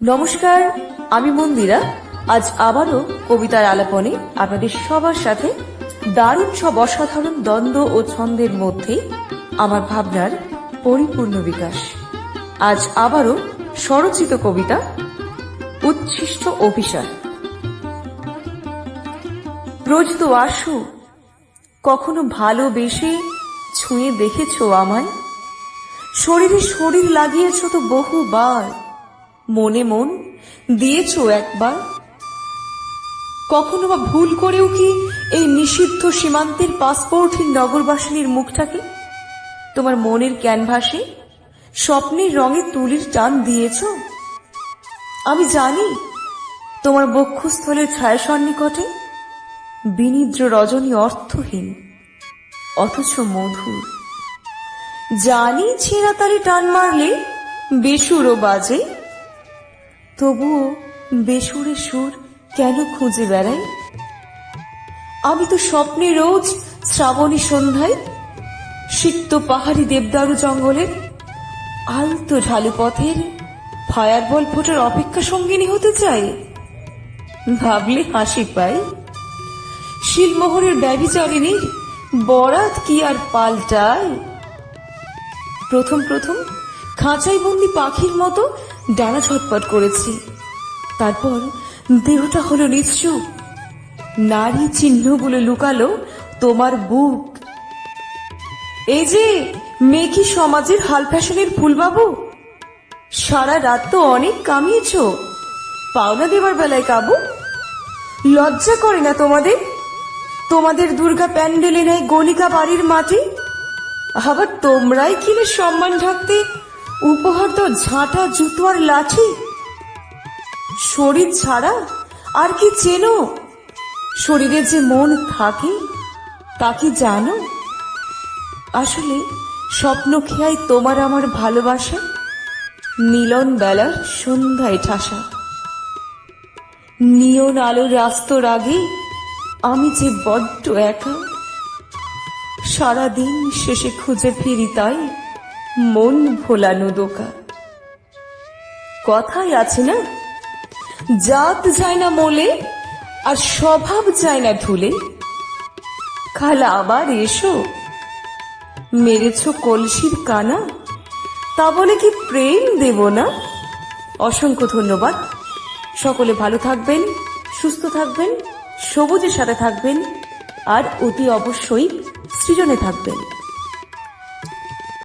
নমস্কার, আমি মন্দিরা। আজ আবারও কবিতার আলাপনে আপনাদের সবার সাথে দারুণ সব অসাধারণ দ্বন্দ্ব ও ছন্দের মধ্যে আমার ভাবনার পরিপূর্ণ বিকাশ। আজ আবারও স্বরচিত কবিতা, উচ্ছিষ্ট অভিশাপ রোজ আশু কখনো ভালোবেসে ছুঁয়ে দেখেছ আমায়। শরীরে শরীর লাগিয়েছ তো বহুবার মনে মন দিয়েছ একবার? কখনো বা ভুল করেও কি এই নিষিদ্ধ সীমান্তের পাসপোর্টহীন নগরবাসিনীর মুখটাকে? তোমার মনের ক্যানভাসে স্বপ্নের রঙে তুলির টান দিয়েছ? আমি জানি তোমার বক্ষস্থলের ছায়া সন্নিকটে বিনিদ্র রজনী অর্থহীন, অথচ মধুর। জানি ছেঁড়া টান মারলে বেসুরও বাজে তবুও বেসুরে সুর কেন খুঁজে বেড়াই? আমি তো স্বপ্নে রোজ শ্রাবণী সন্ধ্যায় সিক্ত পাহাড়ি দেবদারু জঙ্গলের আলতো ঢালু পথের ফায়ার বল ফোটার অপেক্ষা সঙ্গিনী হতে চাই। ভাবলে হাসি পাই। শিলমোহরের ব্যভিচারিণীর বরাত কি আর পাল্টায়? প্রথম প্রথম খাঁচাই বন্দি পাখির মতো ডানা ছটপট করেছি। তারপর দেহটা হলো নিশ্চুপ। নারী চিহ্নগুলো লুকালো তোমার বুক। এই যে মেকি সমাজের হাল ফ্যাশনের ফুলবাবু? সারা রাত তো অনেক কামিয়েছ। পাওনা দেবার বেলায় কাবু? লজ্জা করে না তোমাদের? তোমাদের দুর্গা প্যান্ডেলে নেয় গলিকা বাড়ির মাটি? আবার তোমরাই কিনে সম্মান ঢাকতে উপহার তো ঝাঁটা, জুতো আর লাঠি। শরীর ছাড়া আর কি চেনো? শরীরে যে মন থাকে, তা কি জানো? আসলে স্বপ্ন খেয়াই তোমার আমার ভালোবাসা। মিলন বেলার সন্ধ্যায় ঠাসা। নিয়ন আলো রাস্তর আগে আমি যে বড্ড একা। সারাদিন শেষে খুঁজে ফিরি তাই। মন ভোলানো দোকা। কথাই আছে না? জাত যায় না মোলে, আর স্বভাব যায় না ধুলে। কাল আবার এসো। মেরেছ কলসির কানা, তা বলে কি প্রেম দেব না? অসংখ্য ধন্যবাদ। সকলে ভালো থাকবেন, সুস্থ থাকবেন, সবুজের সাথে থাকবেন, আর অতি অবশ্যই সৃজনে থাকবেন।